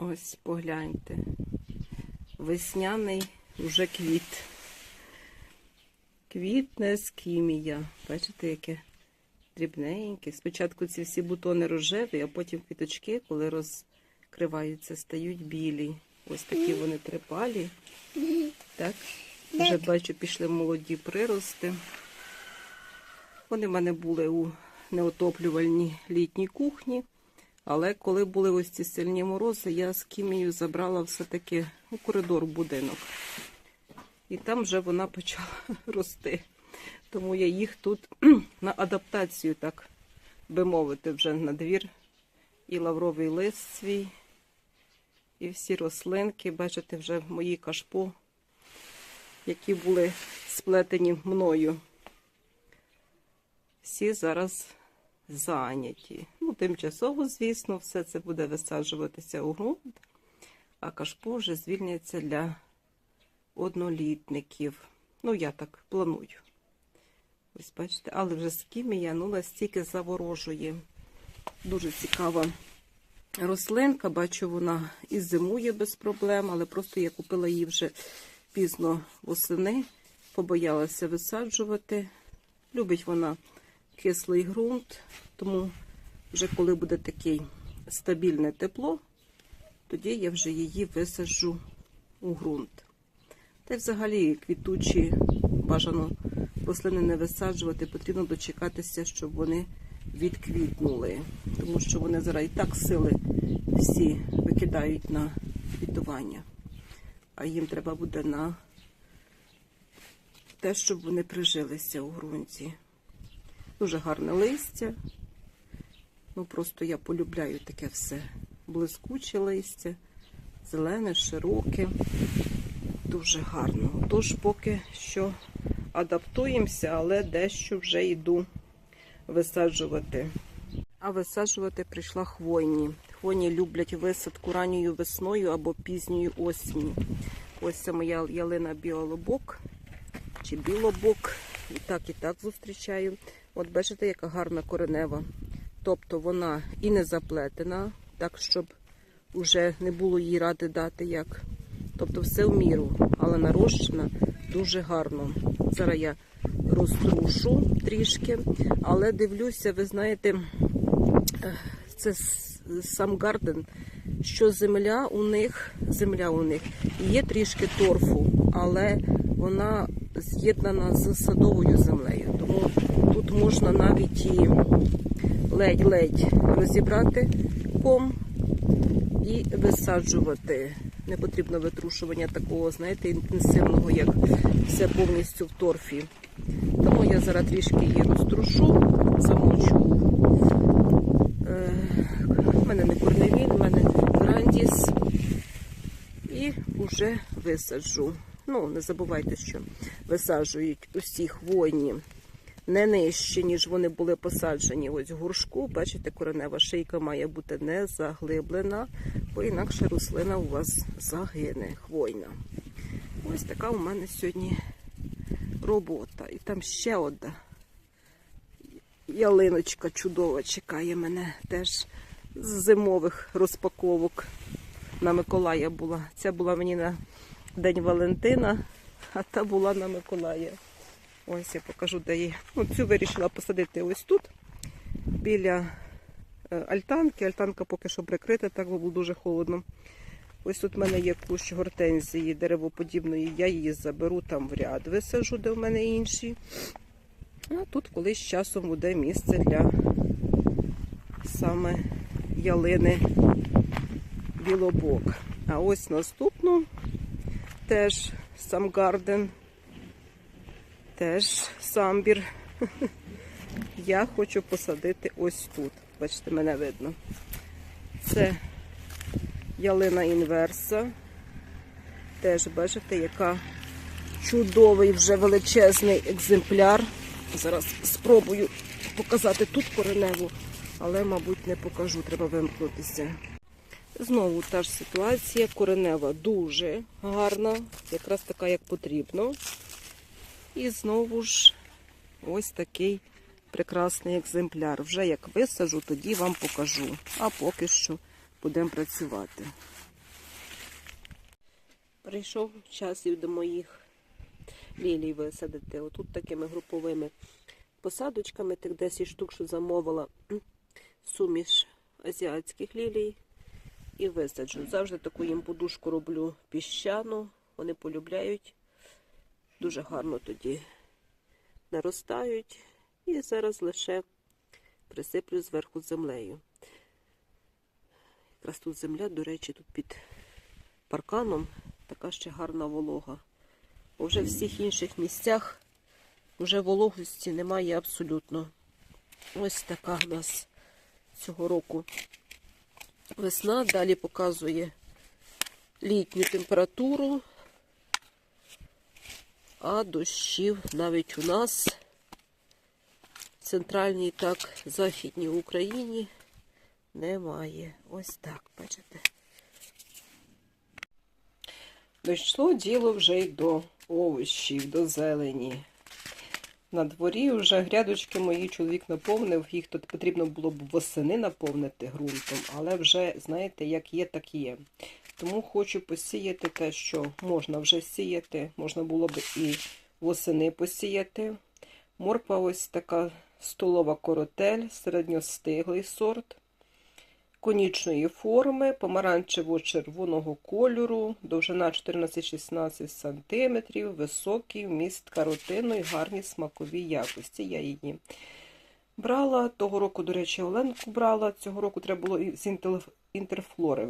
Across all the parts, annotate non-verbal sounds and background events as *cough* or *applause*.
Ось погляньте. Весняний уже квіт. Квітне скімія. Бачите, яке дрібненьке. Спочатку ці всі бутони рожеві, а потім квіточки, коли розкриваються, стають білі. Ось такі вони трипалі. Так? Вже бачу, пішли молоді прирости. Вони в мене були у неотоплювальній літній кухні. Але коли були ось ці сильні морози, я з кімією забрала все-таки у коридор будинок. І там вже вона почала *laughs* рости. Тому я їх тут *clears throat* на адаптацію, так би мовити, вже на двір. І лавровий лист свій, і всі рослинки, бачите, вже в моїй кашпо, які були сплетені мною. Всі зараз зайняті. Ну, тимчасово, звісно, все це буде висаджуватися у ґрунт, а кашпо вже звільняться для однолітників. Ну, я так планую. Ось бачите, але вже з кімія ну, настільки заворожує. Дуже цікава рослинка. Бачу, вона і зимує без проблем, але просто я купила її вже пізно восени, побоялася висаджувати. Любить вона кислий ґрунт, тому вже коли буде таке стабільне тепло, тоді я вже її висаджу у ґрунт. Та й взагалі квітучі бажано рослини не висаджувати, потрібно дочекатися, щоб вони відквітнули. Тому що вони зараз і так сили всі викидають на квітування. А їм треба буде на те, щоб вони прижилися у ґрунті. Дуже гарне листя. Ну, просто я полюбляю таке все. Блискуче листя, зелене, широке. Дуже гарно. Тож поки що адаптуємося, але дещо вже йду висаджувати. А висаджувати прийшла хвойні. Хвойні люблять висадку ранньою весною або пізньою осінню. Ось це моя ялина біолобок чи білобок. І так, і так зустрічаю. От бачите, яка гарна коренева. Тобто вона і не заплетена, так щоб вже не було їй ради дати як. Тобто все в міру, але нарощена дуже гарно. Зараз я розтрушу трішки, але дивлюся, ви знаєте, це сам гарден, що земля у них, земля у них є трішки торфу, але вона з'єднана з садовою землею. Можна навіть і ледь-ледь розібрати ком і висаджувати. Не потрібно витрушування такого, знаєте, інтенсивного, як все повністю в торфі. Тому я зараз трішки її розтрушу, замочу. Е, У мене не корневін, у мене грандіс. І вже висаджу. Ну, не забувайте, що висаджують усі хвойні не нижче, ніж вони були посаджені. Ось горшку, бачите, коренева шийка має бути не заглиблена, бо інакше рослина у вас загине хвойна. Ось така у мене сьогодні робота. І там ще одна ялиночка чудова чекає мене теж з зимових розпаковок. На Миколая була. Ця була мені на День Валентина, а та була на Миколая. Ось я покажу, де її. Ну, цю вирішила посадити ось тут, біля е, альтанки. Альтанка поки що прикрита, так було дуже холодно. Ось тут в мене є кущ гортензії деревоподібної, я її заберу там в ряд, висажу, де в мене інші. А тут колись часом буде місце для саме ялини білобок. А ось наступну теж сам гарден, теж самбір. *laughs* Я хочу посадити ось тут. Бачите, мене видно. Це ялина інверса. Теж бачите, яка чудовий вже величезний екземпляр. Зараз спробую показати тут кореневу, але, мабуть, не покажу, треба вимкнутися. Знову та ж ситуація. Коренева дуже гарна, якраз така, як потрібно. І знову ж ось такий прекрасний екземпляр. Вже як висажу, тоді вам покажу. А поки що будемо працювати. Прийшов час і до моїх лілій висадити. Отут такими груповими посадочками, тих 10 штук, що замовила суміш азіатських лілій. І висаджу. Завжди таку їм подушку роблю піщану. Вони полюбляють. Дуже гарно тоді наростають. І зараз лише присиплю зверху землею. Якраз тут земля, до речі, тут під парканом така ще гарна волога. Бо вже в всіх інших місцях вже вологості немає абсолютно. Ось така в нас цього року весна. Далі показує літню температуру, а дощів навіть у нас в центральній, так, західній Україні немає. Ось так, бачите. Дійшло діло вже й до овочів, до зелені. На дворі вже грядочки мої чоловік наповнив, їх тут потрібно було б восени наповнити ґрунтом, але вже, знаєте, як є, так є. Тому хочу посіяти те, що можна вже сіяти, можна було б і восени посіяти. Морква ось така столова коротель, середньостиглий сорт конічної форми, помаранчево-червоного кольору, довжина 14-16 см, високий вміст каротину і гарні смакові якості. Я її брала. Того року, до речі, Оленку брала. Цього року треба було з інтерфлори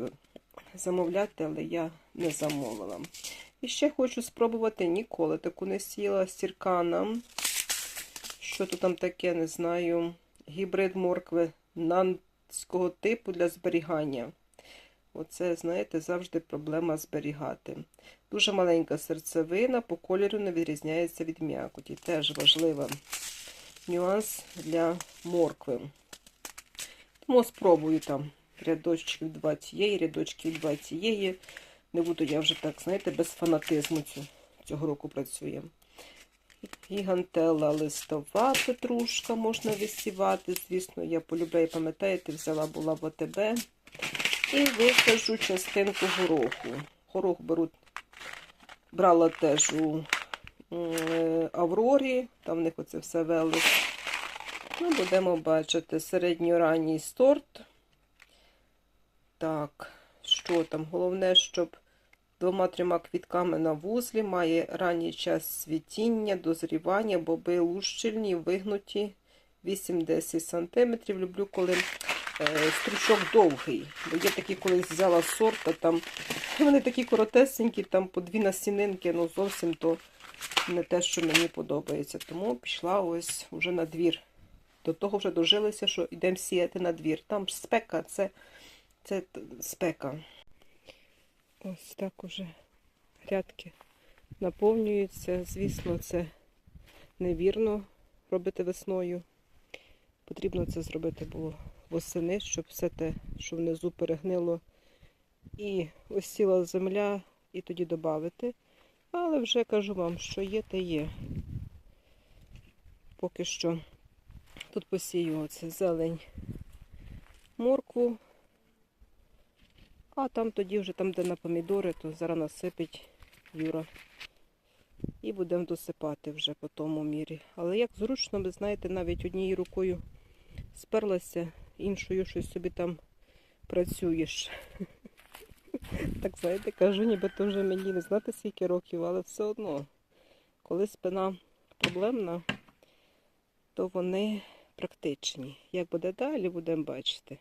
замовляти, але я не замовила. І ще хочу спробувати ніколи таку не сіла стіркана. Що тут там таке, не знаю. Гібрид моркви нанського типу для зберігання. Оце, знаєте, завжди проблема зберігати. Дуже маленька серцевина, по кольору не відрізняється від м'якоті. Теж важливий нюанс для моркви. Тому спробую там рядочків два цієї, рядочків два цієї. Не буду я вже так, знаєте, без фанатизму цього року працює. Гігантела листова петрушка можна висівати. Звісно, я полюбляю, пам'ятаєте, взяла була в ОТБ. І висажу частинку гороху. Горох беру, брала теж у е, Аврорі, там в них оце все велик. Ну, будемо бачити середньоранній сорт. Так, що там? Головне, щоб двома-трьома квітками на вузлі, має ранній час цвітіння, дозрівання, боби лущильні, вигнуті 8-10 см. Люблю, коли е, стручок довгий. Бо є такі, коли взяла сорт, а там вони такі коротесенькі, там по дві насінинки, ну зовсім то не те, що мені подобається. Тому пішла ось вже на двір. До того вже дожилися, що йдемо сіяти на двір. Там спека, це, це спека. Ось так уже грядки наповнюються. Звісно, це невірно робити весною. Потрібно це зробити було восени, щоб все те, що внизу перегнило, і осіла земля, і тоді додати. Але вже кажу вам, що є, те є. Поки що тут посію оце зелень моркву. А там тоді вже там, де на помідори, то зараз насипить Юра. І будемо досипати вже по тому мірі. Але як зручно, ви знаєте, навіть однією рукою сперлася, іншою щось собі там працюєш. *laughs* Так знаєте, кажу, ніби то вже мені не знати скільки років, але все одно, коли спина проблемна, то вони практичні. Як буде далі, будемо бачити.